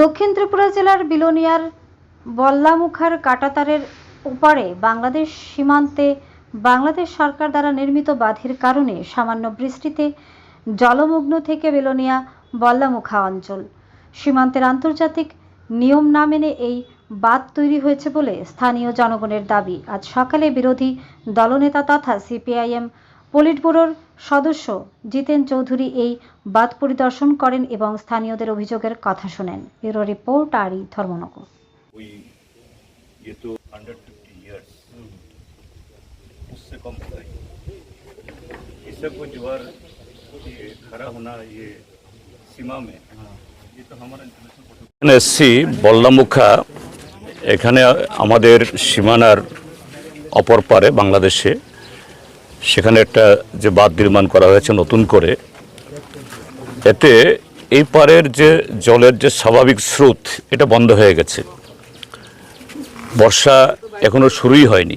দক্ষিণ ত্রিপুরা জেলার বিলোনিয়ার বল্লামুখার কাটাতারের ওপারে বাংলাদেশ সীমান্তে বাংলাদেশ সরকার দ্বারা নির্মিত বাঁধের কারণে সামান্য বৃষ্টিতে জলমগ্ন থেকে বিলোনিয়া বল্লামুখা অঞ্চল। সীমান্তের আন্তর্জাতিক নিয়ম না মেনে এই বাঁধ তৈরি হয়েছে বলে স্থানীয় জনগণের দাবি। আজ সকালে বিরোধী দলনেতা তথা সিপিআইএম পলিট ব্যুরোর সদস্য জিতেন চৌধুরী এই বাঁধ পরিদর্শন করেন এবং স্থানীয়দের অভিযোগের কথা শোনেন ব্যুরো রিপোর্ট আরই ধর্মনগর कोई ये तो अंडर फिफ्टी ईयर्स उससे कम होगा ही इससे कोई ज्वार ये खड़ा होना ये सीमा में ये तो हमारा इंटरनेशनल এখানে এসছি বল্লামুখা এখানে আমাদের সীমানার অপর পারে বাংলাদেশে সেখানে একটা যে বাঁধ নির্মাণ করা হয়েছে নতুন করে, এতে এই পারের যে জলের যে স্বাভাবিক স্রোত, এটা বন্ধ হয়ে গেছে। বর্ষা এখনও শুরুই হয়নি।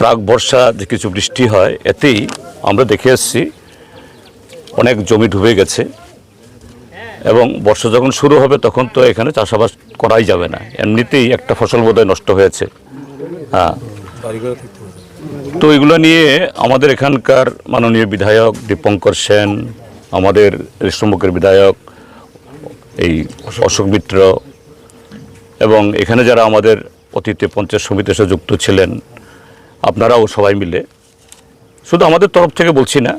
প্রাক বর্ষা যে কিছু বৃষ্টি হয়, এতেই আমরা দেখে এসেছি অনেক জমি ডুবে গেছে এবং বর্ষা যখন শুরু হবে, তখন তো এখানে চাষাবাদ করাই যাবে না। এমনিতেই একটা ফসল বোধহয় নষ্ট হয়েছে। হ্যাঁ। তো এগুলো নিয়ে আমাদের এখানকার মাননীয় বিধায়ক দীপঙ্কর সেন, আমাদের রেশমুখের বিধায়ক, এই অশোক মিত্র এবং এখানে যারা আমাদের অতীতে পঞ্চায়েত সমিতির সাথে যুক্ত ছিলেন, আপনারাও সবাই মিলে। শুধু আমাদের তরফ থেকে বলছি না,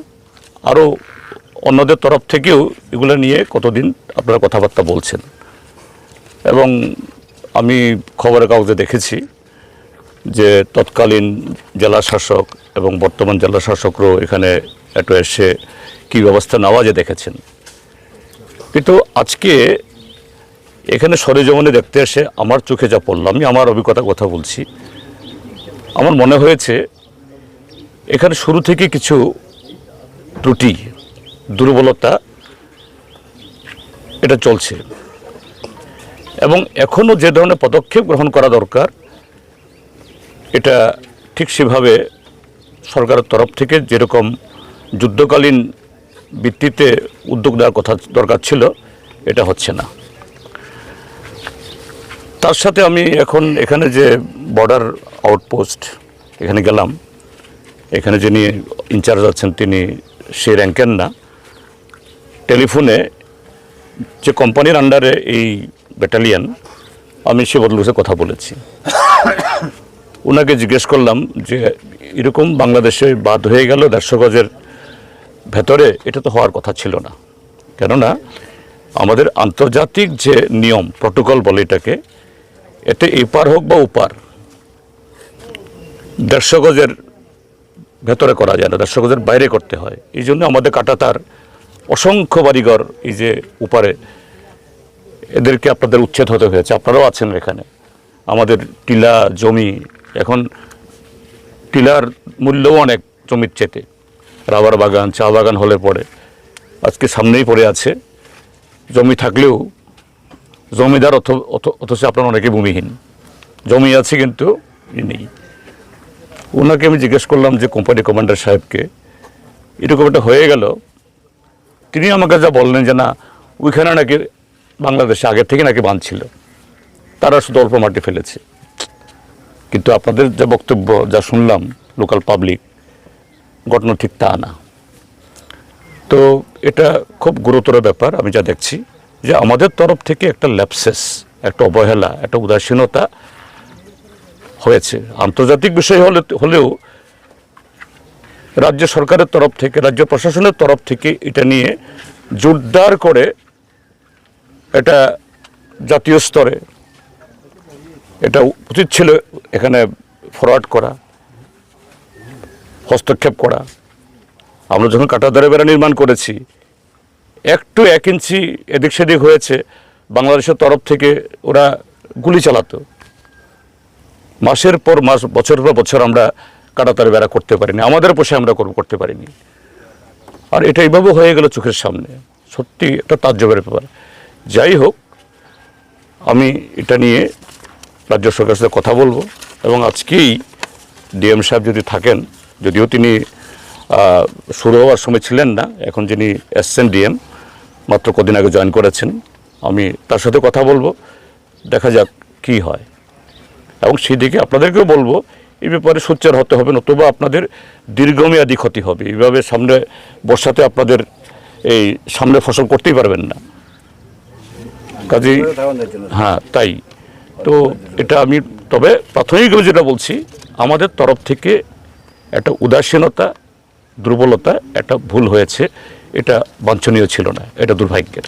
আরও অন্যদের তরফ থেকেও এগুলো নিয়ে কতদিন আপনারা কথাবার্তা বলছেন। এবং আমি খবরের কাগজে দেখেছি যে তৎকালীন জেলা শাসক এবং বর্তমান জেলা শাসকরাও এখানে একটু এসে কী ব্যবস্থা নেওয়া যে দেখেছেন। কিন্তু আজকে এখানে সরেজমনে দেখতে এসে আমার চোখে যা পড়ল, আমি আমার অভিজ্ঞতার কথা বলছি। আমার মনে হয়েছে এখানে শুরু থেকে কিছু ত্রুটি, দুর্বলতা এটা চলছে। এবং এখনও যে ধরনের পদক্ষেপ গ্রহণ করা দরকার এটা ঠিক সেভাবে সরকারের তরফ থেকে যেরকম যুদ্ধকালীন ভিত্তিতে উদ্যোগ দেওয়ার কথা দরকার ছিল, এটা হচ্ছে না। তার সাথে আমি এখন এখানে যে বর্ডার আউটপোস্ট এখানে গেলাম, এখানে যিনি ইনচার্জ আছেন তিনি সে র্যাঙ্কের না। টেলিফোনে যে কোম্পানির আন্ডারে এই ব্যাটালিয়ান আমি সে বদলুসে কথা বলেছি। ওনাকে জিজ্ঞেস করলাম যে, এরকম বাংলাদেশে বাদ হয়ে গেল দেড়শো গজের ভেতরে, এটা তো হওয়ার কথা ছিল না। কেননা, আমাদের আন্তর্জাতিক যে নিয়ম, প্রটোকল বলে এটাকে, এতে এপার হোক বা ওপার, দেড়শো গজের ভেতরে করা যায় না, দেড়শো গজের বাইরে করতে হয়। এই জন্য আমাদের কাটাতার অসংখ্য বাড়িঘর এই যে উপারে এদেরকে আপনাদের উচ্ছেদ হতে হয়েছে। আপনারাও আছেন এখানে। আমাদের টিলা, জমি এখন টিলার মূল্যও অনেক জমির চেতে রাবার বাগান, চা বাগান হলে পড়ে আজকে সামনেই পড়ে আছে। জমি থাকলেও জমিদার অথ, অথ- অথচ আপনার অনেকে ভূমিহীন। জমি আছে কিন্তু নেই। ওনাকে আমি জিজ্ঞেস করলাম যে কোম্পানি কমান্ডার সাহেবকে, এরকম একটা হয়ে গেল। তিনি আমাকে যা বললেন যে না, ওইখানে নাকি বাংলাদেশে আগের থেকে নাকি বাঁধছিল তারা শুধু অল্প মাটি ফেলেছে। কিন্তু আপনাদের যা বক্তব্য, যা শুনলাম লোকাল পাবলিক ঘটনা ঠিক তা না। তো এটা খুব গুরুতর ব্যাপার, আমি যা দেখছি, যে আমাদের তরফ থেকে একটা ল্যাপসেস একটা অবহেলা, একটা উদাসীনতা হয়েছে। আন্তর্জাতিক বিষয় হলে, হলেও রাজ্য সরকারের তরফ থেকে, রাজ্য প্রশাসনের তরফ থেকে এটা নিয়ে জোরদার করে এটা জাতীয় স্তরে এটা উচিত ছিল এখানে ফরওয়ার্ড করা, হস্তক্ষেপ করা। আমরা যখন কাটাতারে বেড়া নির্মাণ করেছি, একটু এক ইঞ্চি এদিক সেদিক হয়েছে, বাংলাদেশের তরফ থেকে ওরা গুলি চালাতো। মাসের পর মাস বছর পর বছর আমরা কাটাতারে বেড়া করতে পারিনি, আমাদের পোষে আমরা করব- করতে পারিনি। আর এটা এইভাবে হয়ে গেল চোখের সামনে। সত্যি একটা তাজ্জবের ব্যাপার। যাই হোক, আমি এটা নিয়ে রাজ্য সরকারের সাথে কথা বলব। এবং আজকেই ডিএম সাহেব যদি থাকেন যদিও তিনি শুরু হওয়ার সময় ছিলেন না এখন যিনি এসছেন ডিএম মাত্র কদিন আগে জয়েন করেছেন আমি তার সাথে কথা বলব দেখা যাক কি হয়। এবং সেদিকে আপনাদেরকেও বলব এই ব্যাপারে সোচ্চার হতে হবে নতুবা আপনাদের দীর্ঘমেয়াদী ক্ষতি হবে। এইভাবে সামনে বর্ষাতে আপনাদের এই সামনে ফসল করতেই পারবেন না। কাজেই হ্যাঁ তাই। তো এটা আমি, তবে প্রাথমিকভাবে যেটা বলছি, আমাদের তরফ থেকে একটা উদাসীনতা, দুর্বলতা, একটা ভুল হয়েছে, এটা বাঞ্ছনীয় ছিল না, এটা দুর্ভাগ্যের।